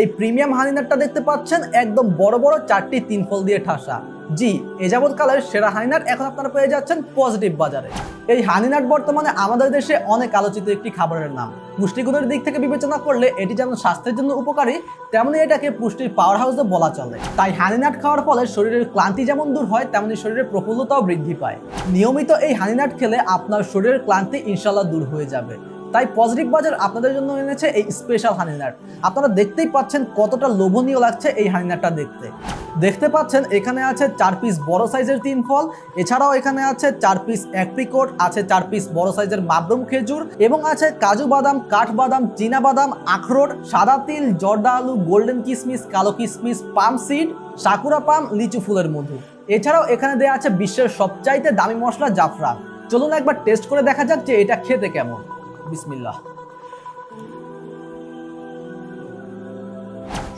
এই প্রিমিয়াম হানিনাটটা দেখতে পাচ্ছেন, একদম বড় বড় চারটি তিন ফল দিয়ে ঠাসা। জি, এ যাবৎ কালের সেরা হানিনাট এখন আপনারা পেয়ে যাচ্ছেন পজিটিভ বাজারে। এই হানিনাট বর্তমানে আমাদের দেশে অনেক আলোচিত একটি খাবারের নাম। পুষ্টিগুণের দিক থেকে বিবেচনা করলে এটি যেমন স্বাস্থ্যের জন্য উপকারী তেমনি এটাকে পুষ্টির পাওয়ার হাউসও বলা চলে। তাই হানিনাট খাওয়ার ফলে শরীরের ক্লান্তি যেমন দূর হয়, তেমনি শরীরের প্রফুল্লতাও বৃদ্ধি পায়। নিয়মিত এই হানিনাট খেলে আপনার শরীরের ক্লান্তি ইনশাল্লাহ দূর হয়ে যাবে। তাই পজিটিভ বাজার আপনাদের জন্য এনেছে এই স্পেশাল হানিনাট আপনারা দেখতেই পাচ্ছেন কতটা লোভনীয় লাগছে এই হানিনাটটা দেখতে। দেখতে পাচ্ছেন এখানে আছে চার পিস বড় সাইজের তিন ফল এছাড়াও এখানে আছে চার পিস অ্যাপ্রিকোট আছে চার পিস বড় সাইজের মাবরুম খেজুর, এবং আছে কাজু বাদাম, কাঠ বাদাম, চীনা বাদাম, আখরোট, সাদা তিল, জর্দা আলু গোল্ডেন কিসমিস, কালো কিসমিস পাম সিড সাকুরা পাম লিচু ফুলের মধু। এছাড়াও এখানে দেওয়া আছে বিশ্বের সবচাইতে দামি মশলা জাফরান। চলুন একবার টেস্ট করে দেখা যাক যে এটা খেতে কেমন। বিসমিল্লাহ।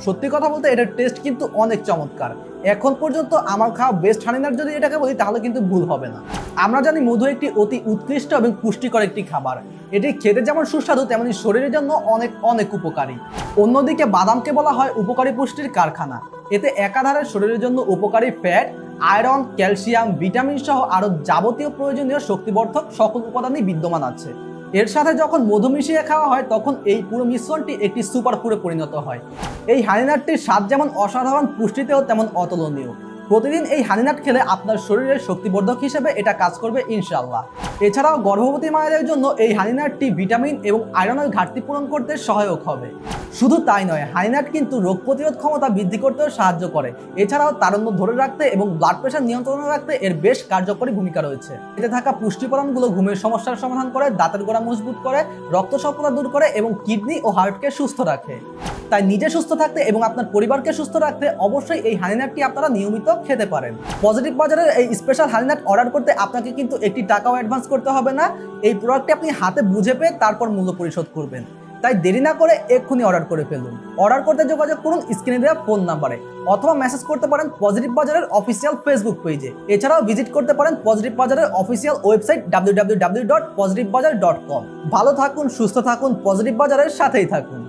সত্যি কথা বলতে এটার টেস্ট কিন্তু অনেক চমৎকার। এখন পর্যন্ত আমার খাওয়া বেস্ট হানিনার যদি এটাকে বলি, তাহলে কিন্তু ভুল হবে না। আমরা জানি মধু একটি অতি উৎকৃষ্ট এবং পুষ্টিকর একটি খাবার। এটি খেতে যেমন সুস্বাদু, তেমনি শরীরের জন্য অনেক অনেক উপকারী। অন্যদিকে বাদামকে বলা হয় উপকারী পুষ্টির কারখানা। এতে একাধারে শরীরের জন্য উপকারী ফ্যাট আয়রন ক্যালসিয়াম ভিটামিন সহ আরও যাবতীয় প্রয়োজনীয় শক্তিবর্ধক সকল উপাদানই বিদ্যমান আছে। এর সাথে যখন মধু মিশিয়ে খাওয়া হয়, তখন এই পুরো মিশ্রণটি একটি সুপার ফুডে পরিণত হয়। এই হানিনাটটির স্বাদ যেমন অসাধারণ, পুষ্টিতেও তেমন অতুলনীয়। প্রতিদিন এই হানিনাট খেলে আপনার শরীরের শক্তিবর্ধক হিসেবে এটা কাজ করবে ইনশাল্লাহ এছাড়াও গর্ভবতী মায়েদের জন্য এই হানিনাটটি ভিটামিন এবং আয়রনের ঘাটতি পূরণ করতে সহায়ক হবে। শুধু তাই নয়, হানিনাট কিন্তু রোগ প্রতিরোধ ক্ষমতা বৃদ্ধি করতেও সাহায্য করে। এছাড়াও তারুণ্য ধরে রাখতে এবং ব্লাড প্রেশার নিয়ন্ত্রণে রাখতে এর বেশ কার্যকরী ভূমিকা রয়েছে। এতে থাকা পুষ্টিপরণগুলো ঘুমের সমস্যার সমাধান করে, দাঁতের গোড়া মজবুত করে রক্ত স্বল্পতা দূর করে এবং কিডনি ও হার্টকে সুস্থ রাখে। তাই নিজে সুস্থ থাকতে এবং আপনার পরিবারকে সুস্থ রাখতে অবশ্যই এই হানিনাটটি আপনারা নিয়মিত খেতে পারেন। পজিটিভ বাজারের এই স্পেশাল হানিনাট অর্ডার করতে আপনাকে কিন্তু একটি টাকাও অ্যাডভান্স করতে হবে না। এই প্রোডাক্টটি আপনি হাতে বুঝে পেয়ে তারপর মূল্য পরিশোধ করবেন। তাই দেরি না করে এক্ষুনি অর্ডার করে ফেলুন। অর্ডার করতে যোগাযোগ করুন স্ক্রিনে দেওয়া ফোন নাম্বারে অথবা মেসেজ করতে পারেন পজিটিভ বাজারের অফিসিয়াল ফেসবুক পেজে এছাড়াও ভিজিট করতে পারেন পজিটিভ বাজারের official website W W W dot positive Bazar dot com ভালো থাকুন, সুস্থ থাকুন পজিটিভ বাজারের সাথেই থাকুন।